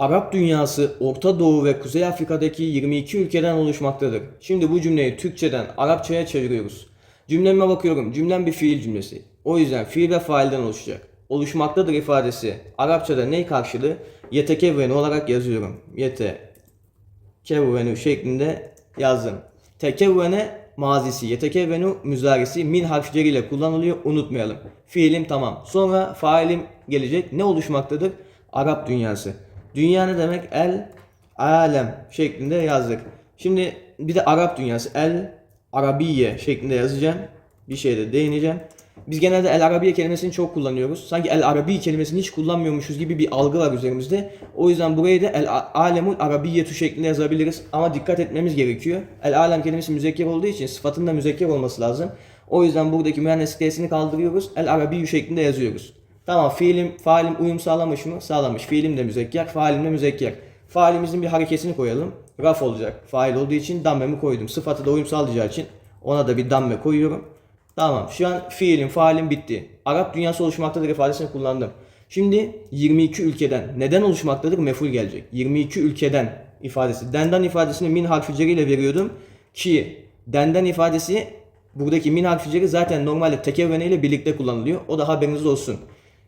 Arap dünyası Orta Doğu ve Kuzey Afrika'daki 22 ülkeden oluşmaktadır. Şimdi bu cümleyi Türkçeden Arapçaya çeviriyoruz. Cümleme bakıyorum. Cümlem bir fiil cümlesi. O yüzden fiil ve failden oluşacak. Oluşmaktadır ifadesi Arapçada ne karşılığı? Yetekevveni olarak yazıyorum. Yetekevvenu şeklinde yazdım. Tekevvene mazisi, yetekevvenu müzarisi min harfleriyle kullanılıyor. Unutmayalım. Fiilim tamam. Sonra failim gelecek. Ne oluşmaktadır? Arap dünyası. Dünya ne demek? El alem şeklinde yazdık. Şimdi bir de Arap dünyası. El Arabiye şeklinde yazacağım. Bir şeyde değineceğim. Biz genelde El Arabiye kelimesini çok kullanıyoruz. Sanki El Arabi kelimesini hiç kullanmıyormuşuz gibi bir algı var üzerimizde. O yüzden burayı da El Alemul Arabiyyetu şeklinde yazabiliriz. Ama dikkat etmemiz gerekiyor. El Alem kelimesi müzekker olduğu için sıfatın da müzekker olması lazım. O yüzden buradaki mühendislik kaldırıyoruz. El Arabiyyü şeklinde yazıyoruz. Tamam fiilim, faalim uyum sağlamış mı? Sağlamış. Fiilim de müzekker, faalim de müzekker. Faalimizin bir hareketini koyalım. Raf olacak. Fail olduğu için dammemi koydum. Sıfatı da uyum sağlayacağı için ona da bir damme koyuyorum. Tamam şu an fiilim, faalim bitti. Arap dünyası oluşmaktadır ifadesini kullandım. Şimdi 22 ülkeden neden oluşmaktadır? Meful gelecek. 22 ülkeden ifadesi. Denden ifadesini min harfi ile veriyordum. Ki denden ifadesi buradaki min harfi zaten normalde tekevvene ile birlikte kullanılıyor. O da haberiniz olsun.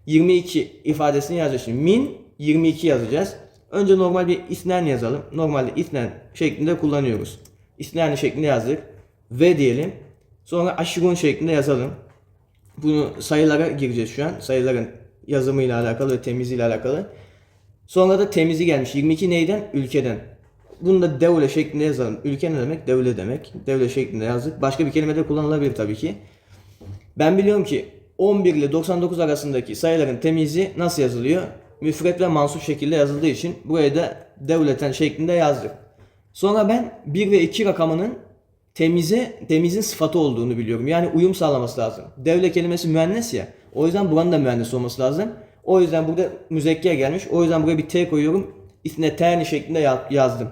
22 ifadesini yazacağız şimdi. Min 22 yazacağız. Önce normal bir isnen yazalım. Normalde isnen şeklinde kullanıyoruz. İsnen şeklinde yazdık. Ve diyelim. Sonra aşırın şeklinde yazalım. Bunu sayılara gireceğiz şu an. Sayıların yazımıyla alakalı ve temizliğiyle alakalı. Sonra da temizi gelmiş. 22 neyden? Ülkeden. Bunu da devle şeklinde yazalım. Ülke ne demek? Devle demek. Devle şeklinde yazdık. Başka bir kelime de kullanılabilir tabii ki. Ben biliyorum ki 11 ile 99 arasındaki sayıların temizi nasıl yazılıyor? Müfret ve mansup şekilde yazıldığı için buraya da devleten şeklinde yazdık. Sonra ben 1 ve 2 rakamının temize, temizin sıfatı olduğunu biliyorum. Yani uyum sağlaması lazım. Devle kelimesi müennes ya. O yüzden buranın da müennes olması lazım. O yüzden burada müzekker gelmiş. O yüzden buraya bir T koyuyorum. İsneteni şeklinde ya- yazdım.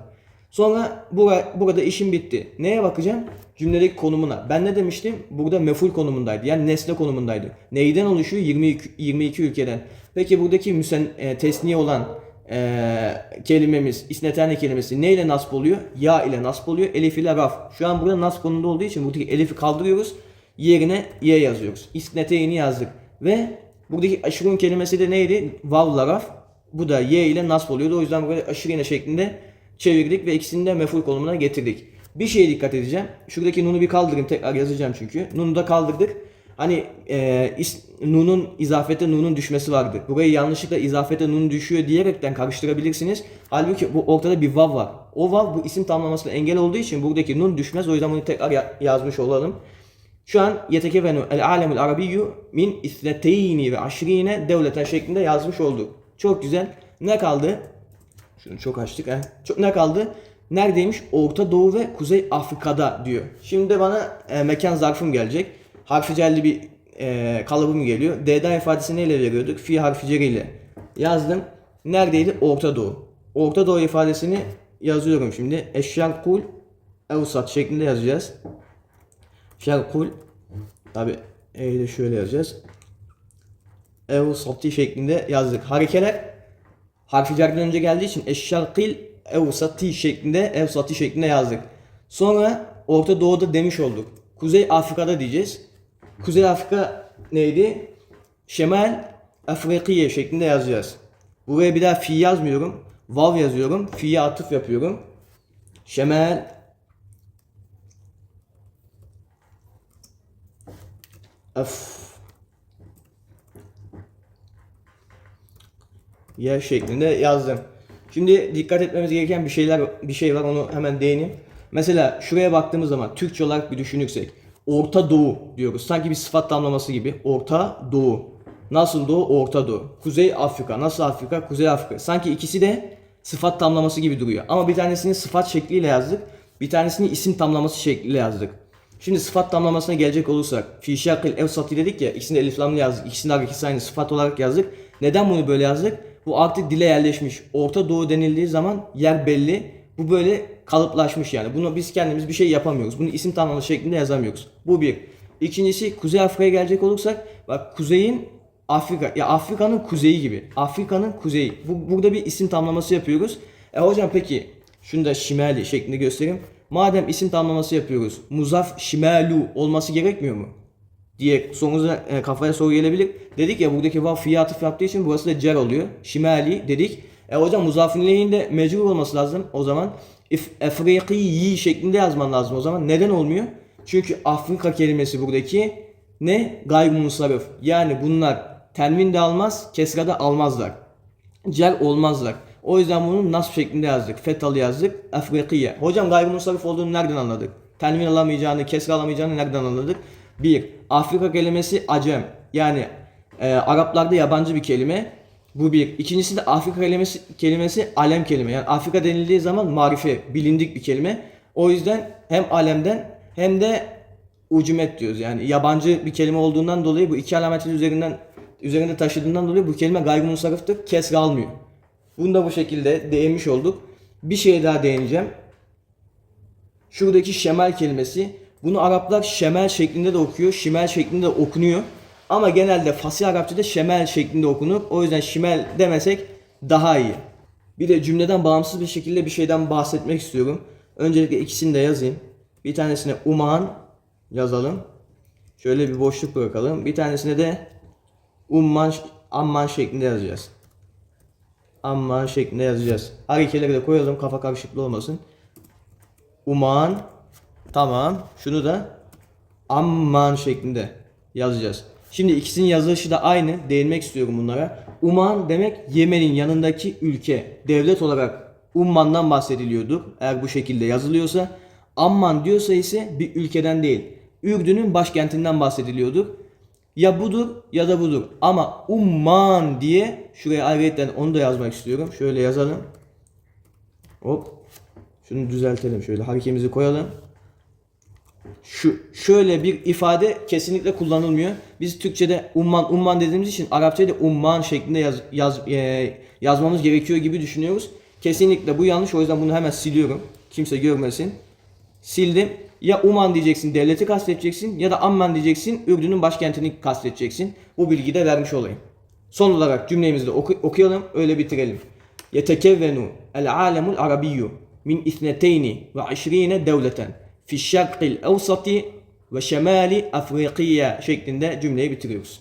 Sonra bura, burada işim bitti. Neye bakacağım? Cümledeki konumuna. Ben ne demiştim? Burada meful konumundaydı. Yani nesne konumundaydı. Neyden oluşuyor? 22, 22 ülkeden. Peki buradaki müsen, e, tesniye olan e, kelimemiz, isnetane kelimesi neyle nasp oluyor? Ya ile nasp oluyor. Elif ile raf. Şu an burada nasp konumunda olduğu için buradaki elifi kaldırıyoruz. Yerine ye yazıyoruz. İsneteyni yazdık. Ve buradaki aşırın kelimesi de neydi? Vavla raf. Bu da y ile nasp oluyordu. O yüzden böyle aşırı yine şeklinde çevirdik ve ikisini de meful konumuna getirdik. Bir şeye dikkat edeceğim. Şuradaki nunu bir kaldırayım tekrar yazacağım çünkü. Nunu da kaldırdık. Hani e, is, nunun izafete nunun düşmesi vardı. Burayı yanlışlıkla izafete nun düşüyor diyerekten karıştırabilirsiniz. Halbuki bu ortada bir vav var. O vav bu isim tamlamasına engel olduğu için buradaki nun düşmez. O yüzden bunu tekrar ya- yazmış olalım. Şu an yetekevenu el alemul arabiyyu min isneteyni ve aşrine devleten şeklinde yazmış olduk. Çok güzel. Ne kaldı? Şunu çok açtık ha. Çok ne kaldı? Neredeymiş? Orta Doğu ve Kuzey Afrika'da diyor. Şimdi bana e, mekan zarfım gelecek. Harfi bir e, kalıbım geliyor. D'den ifadesi neyle veriyorduk? Fi harfi yazdım. Neredeydi? Orta Doğu. Orta Doğu ifadesini yazıyorum şimdi. Eşşarkul evsat şeklinde yazacağız. Şarkul tabi E'yi şöyle yazacağız. Evsati şeklinde yazdık. Harekeler harfi cerden önce geldiği için eşşarkil evsati şeklinde evsati şeklinde yazdık. Sonra Orta Doğu'da demiş olduk. Kuzey Afrika'da diyeceğiz. Kuzey Afrika neydi? Şemal Afrikiye şeklinde yazacağız. Buraya bir daha fi yazmıyorum. Vav yazıyorum. Fi'ye atıf yapıyorum. Şemal Af ya şeklinde yazdım. Şimdi dikkat etmemiz gereken bir şeyler bir şey var onu hemen değineyim. Mesela şuraya baktığımız zaman Türkçe olarak bir düşünürsek Orta Doğu diyoruz. Sanki bir sıfat tamlaması gibi. Orta Doğu. Nasıl Doğu? Orta Doğu. Kuzey Afrika. Nasıl Afrika? Kuzey Afrika. Sanki ikisi de sıfat tamlaması gibi duruyor. Ama bir tanesini sıfat şekliyle yazdık. Bir tanesini isim tamlaması şekliyle yazdık. Şimdi sıfat tamlamasına gelecek olursak fi şakil evsati dedik ya ikisini elif lamlı yazdık. İkisini hareketi aynı sıfat olarak yazdık. Neden bunu böyle yazdık? Bu artık dile yerleşmiş. Orta Doğu denildiği zaman yer belli. Bu böyle kalıplaşmış yani. Bunu biz kendimiz bir şey yapamıyoruz. Bunu isim tamlaması şeklinde yazamıyoruz. Bu bir. İkincisi Kuzey Afrika'ya gelecek olursak bak kuzeyin Afrika ya Afrika'nın kuzeyi gibi. Afrika'nın kuzeyi. Bu, burada bir isim tamlaması yapıyoruz. E hocam peki şunu da şimali şeklinde göstereyim. Madem isim tamlaması yapıyoruz. Muzaf şimalu olması gerekmiyor mu? Diye sorunuza e, kafaya soru gelebilir. Dedik ya buradaki vav fi'ye atıf yaptığı için burası da cer oluyor. Şimali dedik. E hocam muzafin ileyhinde mecbur olması lazım. O zaman if efriqiyi şeklinde yazman lazım o zaman. Neden olmuyor? Çünkü Afrika kelimesi buradaki ne? Gayrimunsarif. Yani bunlar tenvin de almaz, kesra da almazlar. Cer olmazlar. O yüzden bunu nasb şeklinde yazdık. Fetalı yazdık. Afrikiye. Hocam gayrimunsarif olduğunu nereden anladık? Tenvin alamayacağını, kesra alamayacağını nereden anladık? Bir, Afrika kelimesi acem. Yani e, Araplarda yabancı bir kelime. Bu bir. İkincisi de Afrika kelimesi, kelimesi alem kelime. Yani Afrika denildiği zaman marife, bilindik bir kelime. O yüzden hem alemden hem de ucumet diyoruz. Yani yabancı bir kelime olduğundan dolayı bu iki alametin üzerinden üzerinde taşıdığından dolayı bu kelime gayrimunsarıftır. Kesre almıyor. Bunu da bu şekilde değinmiş olduk. Bir şey daha değineceğim. Şuradaki şemel kelimesi. Bunu Araplar şemel şeklinde de okuyor, şimel şeklinde de okunuyor. Ama genelde fasih Arapçada şemel şeklinde okunur. O yüzden şimel demesek daha iyi. Bir de cümleden bağımsız bir şekilde bir şeyden bahsetmek istiyorum. Öncelikle ikisini de yazayım. Bir tanesine uman yazalım. Şöyle bir boşluk bırakalım. Bir tanesine de umman, amman şeklinde yazacağız. Amman şeklinde yazacağız. Harekeleri de koyalım kafa karışıklığı olmasın. Uman tamam. Şunu da amman şeklinde yazacağız. Şimdi ikisinin yazılışı da aynı. Değinmek istiyorum bunlara. Uman demek Yemen'in yanındaki ülke. Devlet olarak Umman'dan bahsediliyordur. Eğer bu şekilde yazılıyorsa. Amman diyorsa ise bir ülkeden değil. Ürdün'ün başkentinden bahsediliyordur. Ya budur ya da budur. Ama Umman diye şuraya ayrıyetten onu da yazmak istiyorum. Şöyle yazalım. Hop. Şunu düzeltelim şöyle. Harekemizi koyalım. Şu şöyle bir ifade kesinlikle kullanılmıyor. Biz Türkçe'de umman umman dediğimiz için Arapçada umman şeklinde yaz, yaz e, yazmamız gerekiyor gibi düşünüyoruz. Kesinlikle bu yanlış. O yüzden bunu hemen siliyorum. Kimse görmesin. Sildim. Ya Uman diyeceksin, devleti kastedeceksin ya da Amman diyeceksin, Ürdün'ün başkentini kastedeceksin. Bu bilgiyi de vermiş olayım. Son olarak cümlemizi de oku- okuyalım, öyle bitirelim. Yetekevvenu el alemul arabiyyu min ithneteyni ve işrine devleten fi şerqil evsati ve şemali Afrikiye şeklinde cümleyi bitiriyoruz.